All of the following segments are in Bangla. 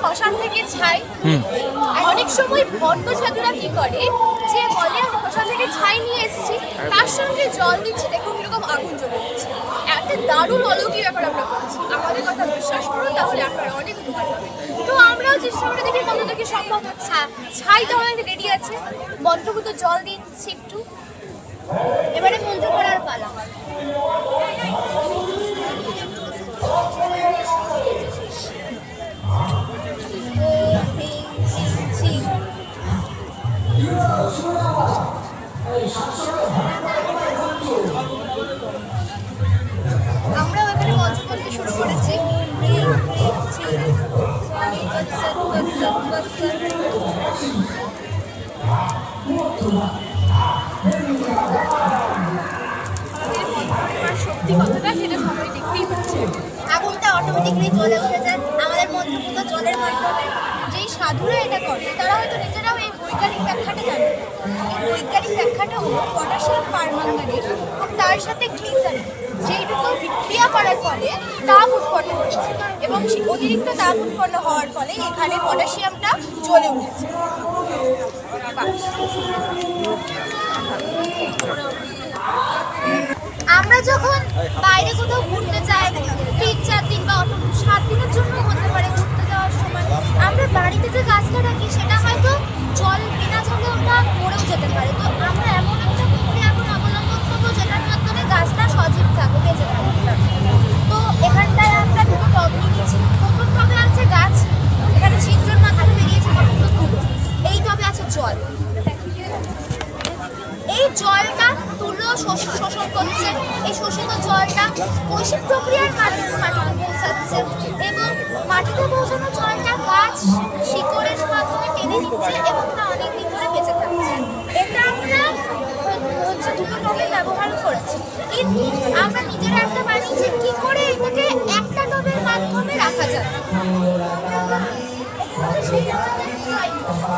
শ্মশান থেকে ছাই। অনেক সময় ভণ্ড সাধুরা কি করে? যে বলে আমি শ্মশান থেকে ছাই নিয়ে এসেছি তার সঙ্গে জল দিচ্ছে দেখুন এরকম আগুন জ্বলে যাচ্ছে একটা দারুণ অলৌকিক ব্যাপার আমরা করছি। আমাদের কথা বিশ্বাস করুন তাহলে আপনারা অনেক উপকার পাবেন। তো আমরাও চেষ্টা করে দেখি কত থেকে সম্ভব হচ্ছে। ছাই তো আমাদের রেডি আছে। মন্ত্রভূত জল দিচ্ছি একটু। এবারে মন্ত্র করার পালা। শক্তি কতটা সেটা সবাই দেখতেই পাচ্ছে আগুনটা অটোমেটিকলি জ্বলে উঠে যায়। আমাদের মন্ত্রপুত জলের যেই সাধুরা এটা করে তারা হয়তো নিজেরাও এই বৈজ্ঞানিক ব্যাখ্যাটা জানে। এই বৈজ্ঞানিক ব্যাখ্যাটা হলো পটাশিয়াম ও তার সাথে গ্লিসারিন। যেইটুকু বিক্রিয়া করার ফলে তাপ উৎপন্ন হচ্ছে এবং অতিরিক্ত তাপ উৎপন্ন হওয়ার ফলে এখানে পটাশিয়ামটা জ্বলে উঠেছে। আমরা যখন বাইরে কোথাও ঘুরতে যাই, তিন চার দিন বা সাত দিনের জন্য হতে পারে ঘুরতে যাওয়ার সময়, আমরা বাড়িতে যে গাছটা রাখি সেটা হয়তো জল। এই জলটা তুলো শোষ- শোষণ করছে। এই শোষিত জলটা কৈশিক প্রক্রিয়ার মাধ্যমে মাটিতে পৌঁছাচ্ছে এবং মাটিতে পৌঁছানো জলটা গাছ শিকড়ের মাধ্যমে টেনে নিচ্ছে এবং তা অনেকদিন ধরে বেঁচে থাকছে। এটা আমরা হচ্ছে দুটো টবে ব্যবহার করেছি। কিন্তু আমরা নিজেরা একটা বানিয়েছি, কি করে এটাকে একটা টবের মাধ্যমে রাখা যায়?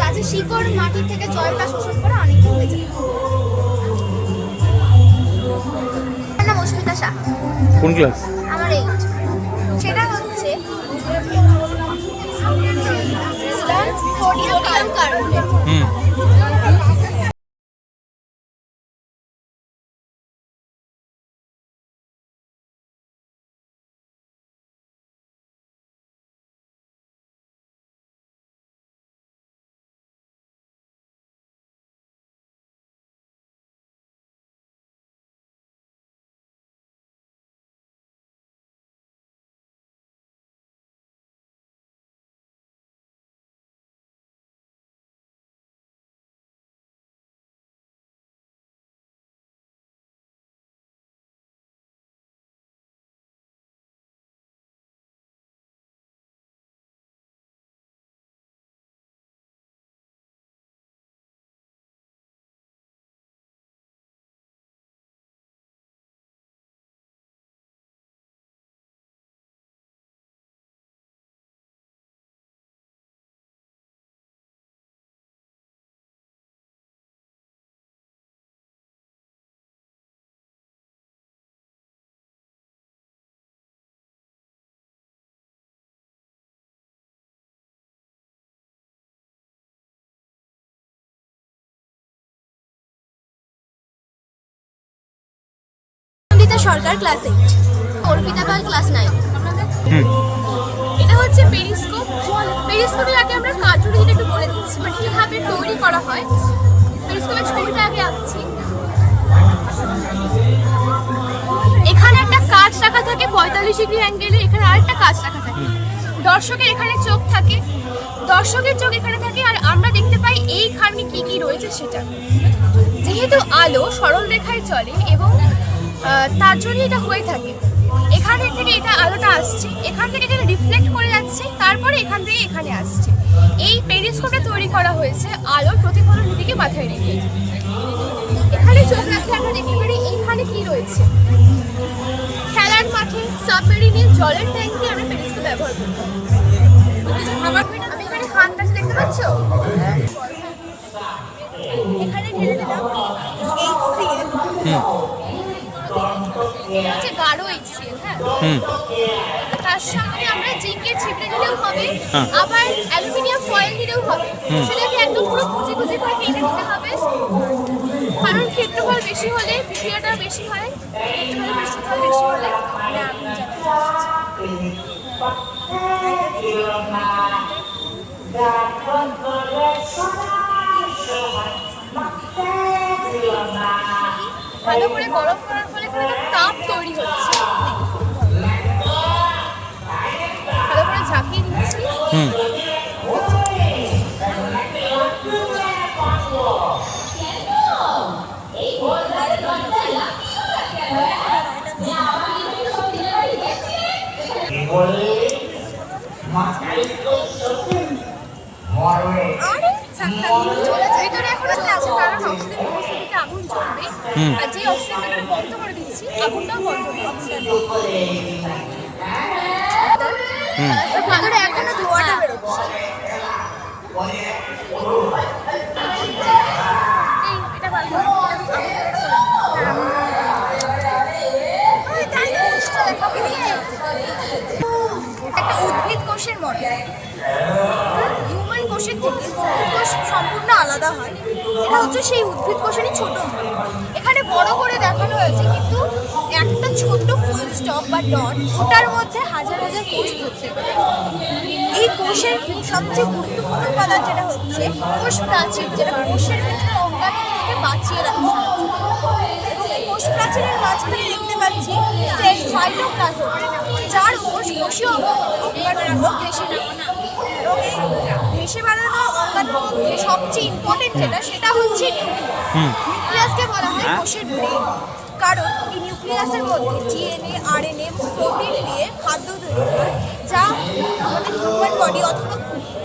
গাছের শিকড় মাটির থেকে জলটা শোষণ করে অনেক হয়ে যায় নাম অস্মিতা শাহ। কোন ক্লাস? আমার এইট সেটা হচ্ছে হুম। Sarkar class eight Arpita Pal class nine এটা হচ্ছে পেরিস্কোপ পেরিস্কোপের আগে আমরা কার্টুন যেটা একটু বলে দিচ্ছি মানে কীভাবে তৈরি করা হয়। পেরিস্কোপের ছবিটা আগে আঁকছি। এখানে একটা কাজ রাখা থাকে পঁয়তাল্লিশ ডিগ্রি অ্যাঙ্গেলে এখানে আরেকটা কাজ রাখা থাকে। দর্শকের এখানে চোখ থাকে। দর্শকের চোখ এখানে থাকে আর আমরা দেখতে পাই এইখানে কি কি রয়েছে সেটা। যেহেতু আলো সরল রেখায় চলে এবং তার জন্য এটা হয়ে থাকে। এখান থেকে এটা আলোটা আসছে, এখান থেকে যেটা রিফ্লেক্ট করে যাচ্ছে, তারপরে এখান থেকে এখানে আসছে। এই পেরিস্কোপটা তৈরি করা হয়েছে আলোর প্রতিফলন নীতিকে মাথায় রেখে। এখানে চোখ রাখলে আমরা দেখতে পারি এইখানে কি রয়েছে? খেলার মাঠে সাবমেরিনে জলের ট্যাঙ্কে আমরা পেরিস্কোপ ব্যবহার করি আমার আমি এখানে খানটা দেখতে পাচ্ছ? এখানে ঢেলে দিলাম। হচ্ছে গাঢ় HCl হ্যাঁ। তার সঙ্গে আমরা জিঙ্কের ছিপড়ে দিলেও হবে হ্যাঁ। আবার অ্যালুমিনিয়াম ফয়েল দিলেও হবে। সেটাকে একদম পুরো কুচি কুচি করে কেটে দিতে হবে। কারণ ক্ষেত্রফল বেশি হলে বিক্রিয়াটা বেশি হয় ক্ষেত্রফল বেশি ফল বেশি হলে। ভালো করে গরম করার ফলে এখানে তাপ তৈরি হচ্ছে। ভালো করে ঝাঁকিয়ে হুম। আরে ভিতরে এখন আছে কারণ অক্সিজেন আগুন জ্বলবে। আর যে অক্সিজেন বন্ধ করে দিচ্ছি আগুনটাও বন্ধ হুম। এর ভিতরে এখনও ধোঁয়াটা বেরোচ্ছে। করো। একটা উদ্ভিদ কোষের মডেল। কোষের থেকে উদ্ভিদ কোষ সম্পূর্ণ আলাদা হয়। এটা হচ্ছে সেই উদ্ভিদ কোষেরই ছোট। এখানে বড় করে দেখানো হয়েছে কিন্তু একটা ছোট্ট ফুল স্টপ বা ডট, ওটার মধ্যে হাজার হাজার কোষ থাকছে এই কোষের সবচেয়ে গুরুত্বপূর্ণ উপাদান যেটা হচ্ছে, কোষ প্রাচীর, যেটা কোষের ভিতরে অঙ্গাণুগুলোকে বাঁচিয়ে রাখে কোষ প্রাচীরের মাঝখানে দেখতে পাচ্ছি সেল সাইটোপ্লাজম যার কোষ কোষীয় অঙ্গাণুগুলো এই অঙ্গাণুর মধ্যে সবচেয়ে ইম্পর্টেন্ট যেটা সেটা হচ্ছে নিউক্লিয়াসকে বলা হয় হ্যাঁ। কোষের ব্রেন কারণ এই নিউক্লিয়াসের মধ্যে ডিএনএ আরএনএ প্রোটিন দিয়ে খাদ্য তৈরি হয় যা আমাদের হিউম্যান বডি অথবা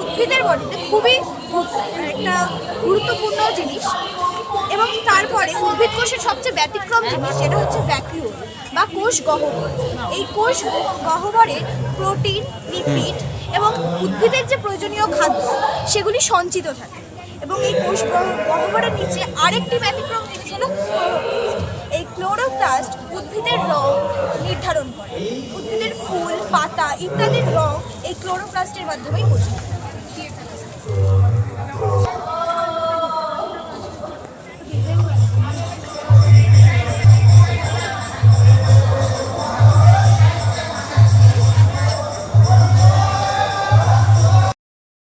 উদ্ভিদের বডিতে খুবই একটা গুরুত্বপূর্ণ জিনিস। এবং তারপরে উদ্ভিদ কোষের সবচেয়ে ব্যতিক্রম জিনিস সেটা হচ্ছে ভ্যাকিউল বা কোষ গহ্বর। এই কোষ গহ্বরে প্রোটিন লিপিড এবং উদ্ভিদের যে প্রয়োজনীয় খাদ্য, সেগুলি সঞ্চিত থাকে। এবং এই কোষ গহ- গহ্বরের নিচে আরেকটি ব্যতিক্রম হলো এই ক্লোরোপ্লাস্ট উদ্ভিদের রং নির্ধারণ করে। উদ্ভিদের ফুল, পাতা ইত্যাদির রং এই ক্লোরোপ্লাস্টের মাধ্যমেই বোঝা